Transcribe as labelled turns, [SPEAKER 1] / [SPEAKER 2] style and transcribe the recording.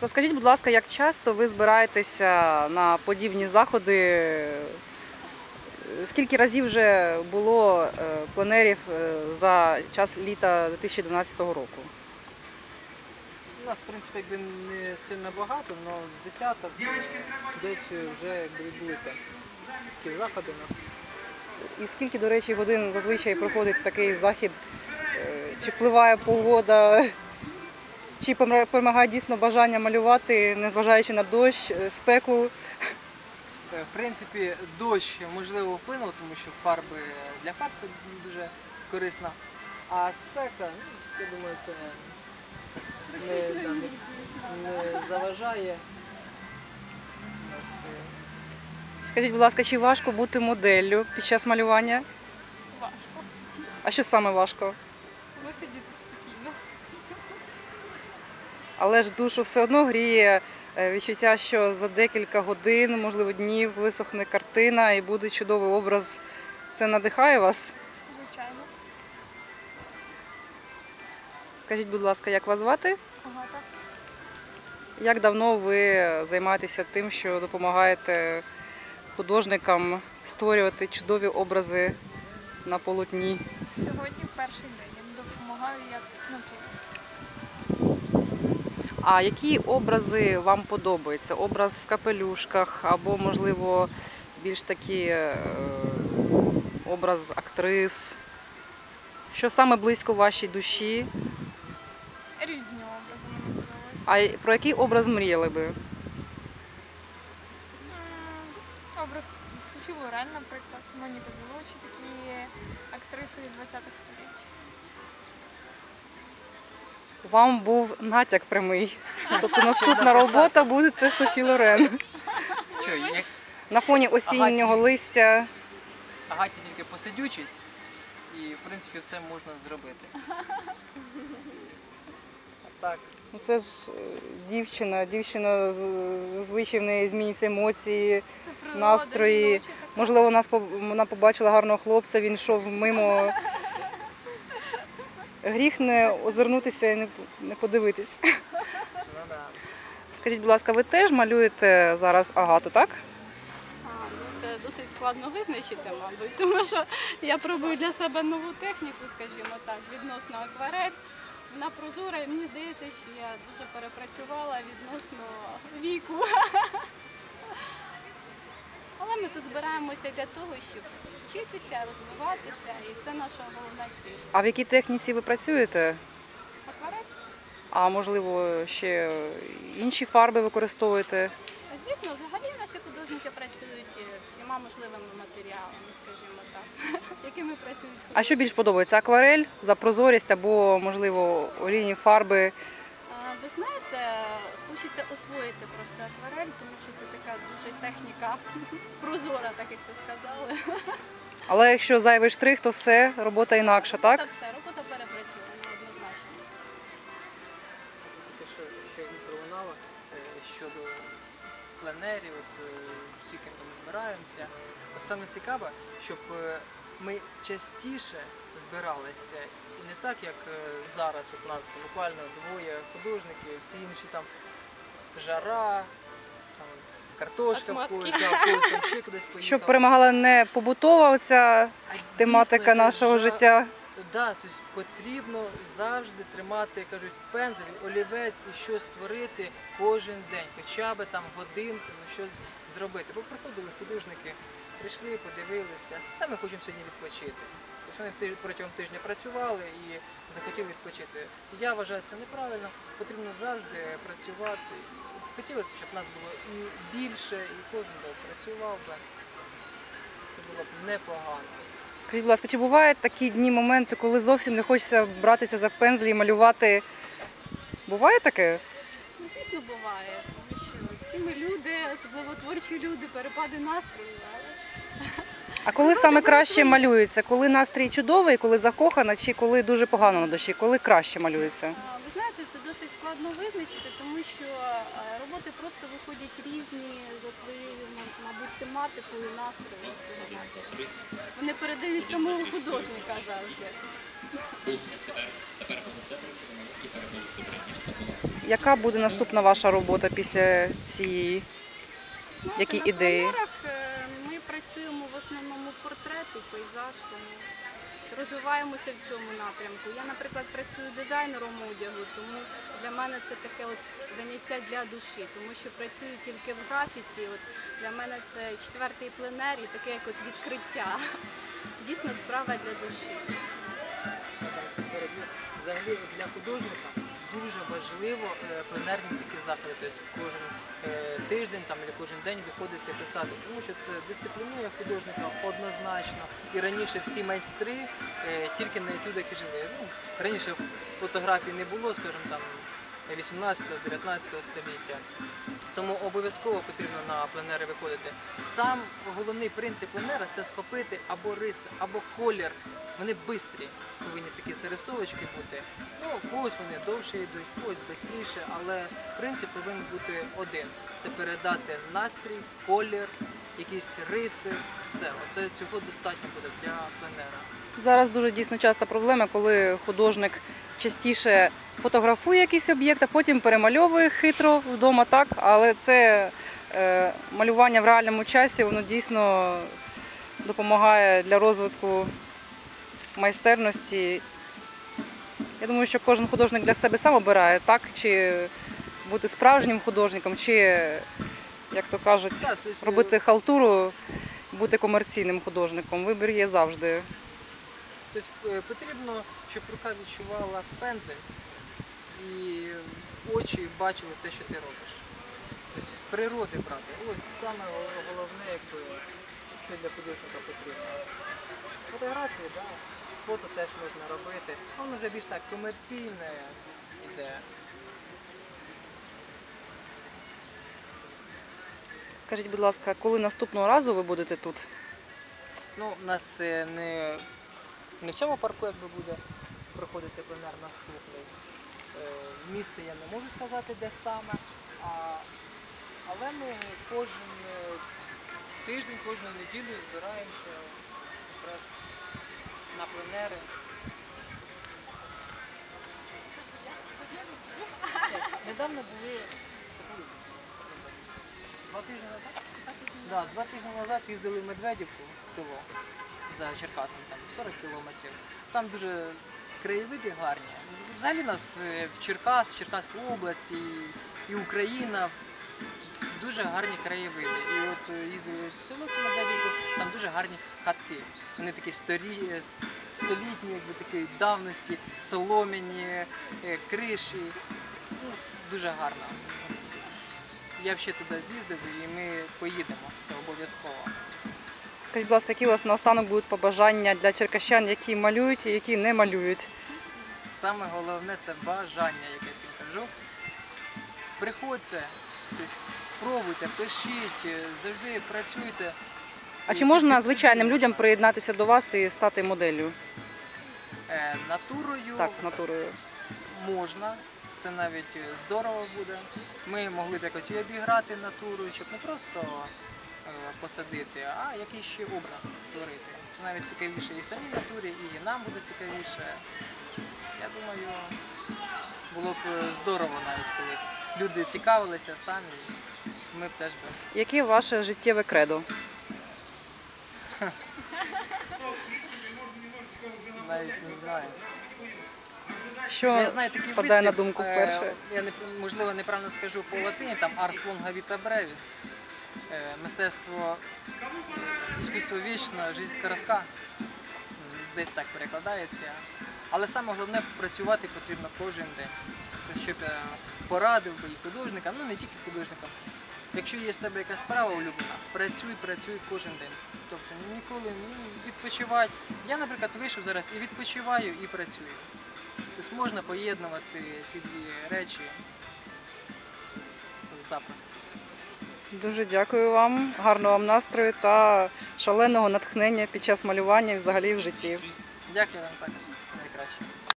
[SPEAKER 1] Розкажіть, будь ласка, як часто ви збираєтеся на подібні заходи? Скільки разів вже було е, пленерів е, за час літа 2012 року?
[SPEAKER 2] У нас, в принципі, якби не сильно багато, але з десяток десь вже якби відбулися такі заходи у нас.
[SPEAKER 1] І скільки, до речі, годин зазвичай проходить такий захід? Е, Чи впливає погода? Чи перемагає дійсно бажання малювати, незважаючи на дощ, е, спеку?
[SPEAKER 2] Е, В принципі, дощ можливо вплинув, тому що фарби для фарб це дуже корисно. А спека, ну, я думаю, це не, не, заважає. Е,
[SPEAKER 1] Скажіть, будь ласка, чи важко бути моделлю під час малювання?
[SPEAKER 3] Важко.
[SPEAKER 1] А що саме важко?
[SPEAKER 3] Висидіти спокійно.
[SPEAKER 1] Але ж душу все одно гріє е, відчуття, що за декілька годин, можливо, днів висохне картина і буде чудовий образ. Це надихає вас?
[SPEAKER 3] Звичайно.
[SPEAKER 1] Скажіть, будь ласка, як вас звати?
[SPEAKER 3] Агата.
[SPEAKER 1] Як давно ви займаєтеся тим, що допомагаєте художникам створювати чудові образи на полотні?
[SPEAKER 3] Сьогодні перший день. Я допомагаю як натура.
[SPEAKER 1] А які образи вам подобаються? Образ в капелюшках або, можливо, більш такі е, образ актрис? Що саме близько вашій душі?
[SPEAKER 3] Різні образи мені подобаються.
[SPEAKER 1] А про який образ мріяли би?
[SPEAKER 3] Образ Софі Лорен, наприклад, Моніка Білочі, такі актриси 20-х століть.
[SPEAKER 1] Вам був натяк прямий. Тобто наступна робота буде це Софі Лорен. На фоні осіннього листя.
[SPEAKER 2] Агаті тільки посидючість, і в принципі все можна зробити. Так.
[SPEAKER 1] Ну, Це ж е, дівчина, дівчина зазвичай в неї змінюються емоції.
[SPEAKER 3] Природа,
[SPEAKER 1] Настрої.
[SPEAKER 3] жіноча така.
[SPEAKER 1] Можливо, вона побачила гарного хлопця, він йшов мимо. Гріх не озирнутися і не, подивитись.
[SPEAKER 2] Ну.
[SPEAKER 1] Скажіть, будь ласка, ви теж малюєте зараз агату, так?
[SPEAKER 4] А, ну це досить складно визначити, мабуть, тому що я пробую для себе нову техніку, скажімо так, відносно акварель. Вона прозора, і мені здається, що я дуже перепрацювала відносно віку. Але ми тут збираємося для того, щоб вчитися, розвиватися, і це наша головна ціль.
[SPEAKER 1] А в якій техніці ви працюєте?
[SPEAKER 4] Акварель,
[SPEAKER 1] А можливо, ще інші фарби використовуєте?
[SPEAKER 4] звісно, взагалі наші художники працюють е, всіма можливими матеріалами, скажімо так, якими працюють
[SPEAKER 1] А що більш подобається? Акварель за прозорість або, можливо, олійні фарби?
[SPEAKER 4] Ви знаєте, хочеться освоїти просто акварель, тому що це така дуже техніка прозора, так як ви сказали.
[SPEAKER 1] Але якщо зайвий штрих, то все, робота інакша,
[SPEAKER 4] Та
[SPEAKER 1] так?
[SPEAKER 4] все, робота перепрацьована однозначно.
[SPEAKER 2] Те, що, що Віктор лунала е, щодо пленерів, от, е, всі, ким там збираємося. От саме цікаве, щоб е, ми частіше збиралися. І не так, як зараз от у нас буквально двоє художників, всі інші там жара, там картошка в
[SPEAKER 4] Отмазки.
[SPEAKER 2] когось, да, в когось там ще кудись поїхав.
[SPEAKER 1] Щоб перемагала не побутова оця
[SPEAKER 2] А
[SPEAKER 1] тематика
[SPEAKER 2] дійсно,
[SPEAKER 1] нашого
[SPEAKER 2] жа-
[SPEAKER 1] життя.
[SPEAKER 2] то Да, тобто потрібно завжди тримати, як кажуть, пензель, олівець і щось створити кожен день, хоча б там годинку, ну щось зробити. Бо приходили художники, прийшли, подивилися, та ми хочемо сьогодні відпочити. Тобто вони ти- протягом тижня працювали і захотіли відпочити. Я вважаю це неправильно. Потрібно завжди працювати. Хотілося, щоб нас було і більше, і кожен би працював би. Це було б непогано.
[SPEAKER 1] Скажіть, будь ласка, чи бувають такі дні, моменти, коли зовсім не хочеться братися за пензлі і малювати? Буває таке?
[SPEAKER 4] Ну, звісно, буває, тому що всі ми люди, особливо творчі люди, перепади настрою, але ж
[SPEAKER 1] А коли саме краще малюється? Коли настрій чудовий, коли закохана, чи коли дуже погано на душі? Коли краще малюється?
[SPEAKER 4] Ви знаєте, це досить складно визначити, тому що роботи просто виходять різні за своєю, мабуть, тематикою, настрою. Вони передають самого художника завжди.
[SPEAKER 1] яка буде наступна ваша робота після цієї? Які ідеї?
[SPEAKER 4] пленерах, е, розвиваємося в цьому напрямку. Я, наприклад, працюю дизайнером одягу, тому для мене це таке от заняття для душі, тому що працюю тільки в графіці. От для мене це четвертий пленер і таке як от відкриття. Дійсно справа для душі.
[SPEAKER 2] Переб'ю. Взагалі для художника дуже важливо е, пленерні такі заходи. Тобто кожен е, тиждень там, або кожен день виходити писати, тому що це дисциплінує художника однозначно. І раніше всі майстри е, тільки на етюдах і жили. Ну, раніше фотографій не було, скажімо там. 18-19 століття. Тому обов'язково потрібно на пленери виходити. Сам головний принцип пленера це схопити або риси, або колір. Вони швидкі, повинні такі зарисовочки бути. Ну, когось вони довше йдуть, когось швидше, але принцип повинен бути один: це передати настрій, колір, якісь риси. Все, оце цього достатньо буде для пленера.
[SPEAKER 1] Зараз дуже дійсно часта проблема, коли художник частіше фотографує якийсь об'єкт, а потім перемальовує хитро вдома, так, але це е, малювання в реальному часі, воно дійсно допомагає для розвитку майстерності. Я думаю, що кожен художник для себе сам обирає, так, чи бути справжнім художником, чи, як то кажуть, робити халтуру, бути комерційним художником. Вибір є завжди.
[SPEAKER 2] Тобто е, потрібно, щоб рука відчувала пензель і очі бачили те, що ти робиш. Тобто з природи брати. Ось саме головне, якби, що для художника потрібно. З фотографії, да, з фото теж можна робити. Воно вже більш так комерційне іде.
[SPEAKER 1] Скажіть, будь ласка, коли наступного разу ви будете тут?
[SPEAKER 2] Ну, у нас е, не, не в цьому парку якби буде проходити пленер наступний. Е, Місце я не можу сказати, де саме. А, але ми кожен е, тиждень, кожну неділю збираємося якраз на пленери. Недавно були два тижні назад. Два тижні назад їздили в Медведівку в село за Черкасом, там 40 кілометрів. Там дуже краєвиди гарні. Взагалі нас е, в Черкас, в Черкаській області і, і Україна дуже гарні краєвиди. І от е, їздили в село це Медведівку, там дуже гарні хатки. Вони такі старі, е, столітні, якби такої давності, солом'яні, криші. Ну, дуже гарно. Я б ще туди з'їздив і ми поїдемо. Це обов'язково.
[SPEAKER 1] Скажіть, будь ласка, які у вас наостанок будуть побажання для черкащан, які малюють і які не малюють?
[SPEAKER 2] Саме головне це бажання, яке всім кажу. Приходьте, тобто, пробуйте, пишіть, е, завжди працюйте.
[SPEAKER 1] А чи можна звичайним людям приєднатися до вас і стати моделлю?
[SPEAKER 2] Е, натурою
[SPEAKER 1] Так, натурою.
[SPEAKER 2] можна. Це навіть е, здорово буде. Ми могли б якось і обіграти натурою, щоб не просто посадити, а якийсь ще образ створити. Навіть цікавіше і самій натурі, і нам буде цікавіше. Я думаю, було б е, здорово навіть, коли люди цікавилися самі. Ми б теж би.
[SPEAKER 1] Яке ваше життєве кредо?
[SPEAKER 2] навіть не знаю.
[SPEAKER 1] Що
[SPEAKER 2] я знаю такий
[SPEAKER 1] спадає на думку
[SPEAKER 2] е,
[SPEAKER 1] вперше?
[SPEAKER 2] Я можливо неправильно скажу по латині, там Ars longa vita brevis. Е, Мистецтво е, іскусство вічно, життя коротка. Десь так перекладається. Але саме головне працювати потрібно кожен день. Це щоб я порадив би і художникам, ну не тільки художникам. Якщо є в тебе якась справа улюблена, працюй, працюй кожен день. Тобто ніколи ну, відпочивати. Я, наприклад, вийшов зараз і відпочиваю, і працюю. Тобто можна поєднувати ці дві речі запросто.
[SPEAKER 1] Дуже дякую вам, гарного вам настрою та шаленого натхнення під час малювання і взагалі в житті.
[SPEAKER 2] Дякую вам також.